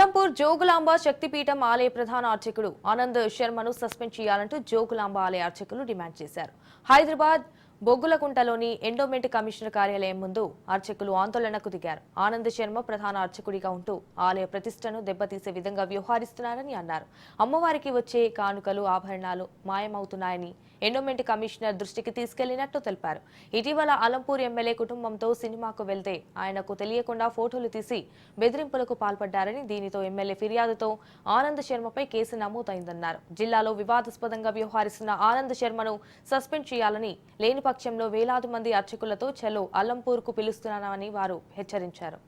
అల్లంపూర్ జోగులాంబ శక్తిపీఠం ఆలయ ప్రధాన అర్చకుడు ఆనంద్ శర్మను సస్పెండ్ చేయాలంటూ జోగులాంబ ఆలయ అర్చకులు డిమాండ్ చేశారు. హైదరాబాద్ బొగ్గులకుంటలోని ఎండోమెంట్ కమిషనర్ కార్యాలయం ముందు అర్చకులు ఆందోళనకు దిగారు. ఆనంద్ శర్మ ప్రధాన అర్చకుడిగా ఉంటూ ఆలయ ప్రతిష్టను దెబ్బతీసే విధంగా వ్యవహరిస్తున్నారని అన్నారు. అమ్మవారికి వచ్చే కానుకలు ఆభరణాలు మాయమవుతున్నాయని ఎండోమెంట్ కమిషనర్ దృష్టికి తీసుకెళ్ళినట్టు తెలిపారు. ఇటీవల అలంపూర్ ఎమ్మెల్యే కుటుంబంతో సినిమాకు వెళ్తే ఆయనకు తెలియకుండా ఫోటోలు తీసి బెదిరింపులకు పాల్పడ్డారని దీనితో ఎమ్మెల్యే ఫిర్యాదుతో ఆనంద్ శర్మపై కేసు నమోదైందన్నారు. జిల్లాలో వివాదాస్పదంగా వ్యవహరిస్తున్న ఆనంద్ శర్మను సస్పెండ్ చేయాలని లేని పక్షంలో వేలాది మంది అర్చకులతో చలో అల్లంపూర్కు పిలుస్తున్నామని వారు హెచ్చరించారు.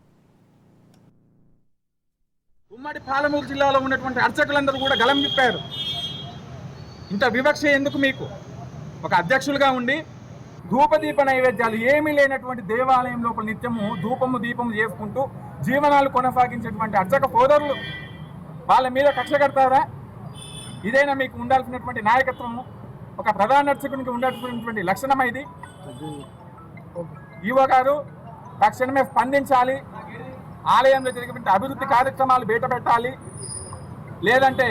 ఉమ్మడి పాలమూరు జిల్లాలో ఉన్నటువంటి అర్చకులందరూ కూడా గలం విప్పారు. ఇంత వివక్ష ఎందుకు మీకు? ఒక అధ్యక్షులుగా ఉండి ధూపదీప నైవేద్యాలు ఏమీ లేనటువంటి దేవాలయం లోపల నిత్యము ధూపము దీపము చేసుకుంటూ జీవనాలు కొనసాగించేటువంటి అర్చక సోదరులు వాళ్ళ మీద కక్ష కడతారా? ఇదైనా మీకు ఉండాల్సినటువంటి నాయకత్వము? ఒక ప్రధాన అర్చకునికి ఉండాల్సినటువంటి లక్షణం ఇది. ఈవో గారు తక్షణమే స్పందించాలి. ఆలయంలో జరిగినటువంటి అభివృద్ధి కార్యక్రమాలు బయట పెట్టాలి లేదంటే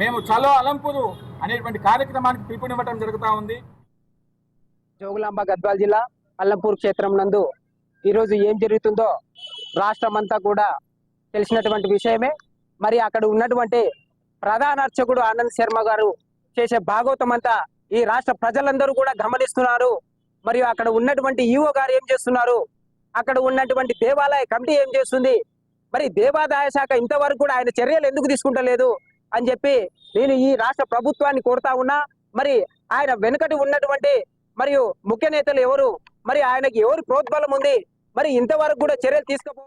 మేము చలో అలంపురు అనేటువంటి కార్యక్రమానికి పిలుపునివ్వటం జరుగుతూ ఉంది. జోగులాంబ గద్వాల జిల్లా అల్లంపూర్ క్షేత్రం నందు ఈరోజు ఏం జరుగుతుందో రాష్ట్రం అంతా కూడా తెలిసినటువంటి విషయమే. మరి అక్కడ ఉన్నటువంటి ప్రధాన అర్చకుడు ఆనంద్ శర్మ గారు చేసే భాగవతం అంతా ఈ రాష్ట్ర ప్రజలందరూ కూడా గమనిస్తున్నారు. మరియు అక్కడ ఉన్నటువంటి ఈఓ గారు ఏం చేస్తున్నారు? అక్కడ ఉన్నటువంటి దేవాలయ కమిటీ ఏం చేస్తుంది? మరి దేవాదాయ శాఖ ఇంతవరకు కూడా ఆయన చర్యలు ఎందుకు తీసుకుంటలేదు? అని చెప్పి నేను ఈ రాష్ట్ర ప్రభుత్వాన్ని కోరుతా ఉన్నా. మరి ఆయన వెనుకటి ఉన్నటువంటి మరియు ముఖ్య నేతలు ఎవరు? మరి ఆయనకి ఎవరు ప్రోద్బలం ఉంది? మరి ఇంతవరకు కూడా చర్యలు తీసుకోపో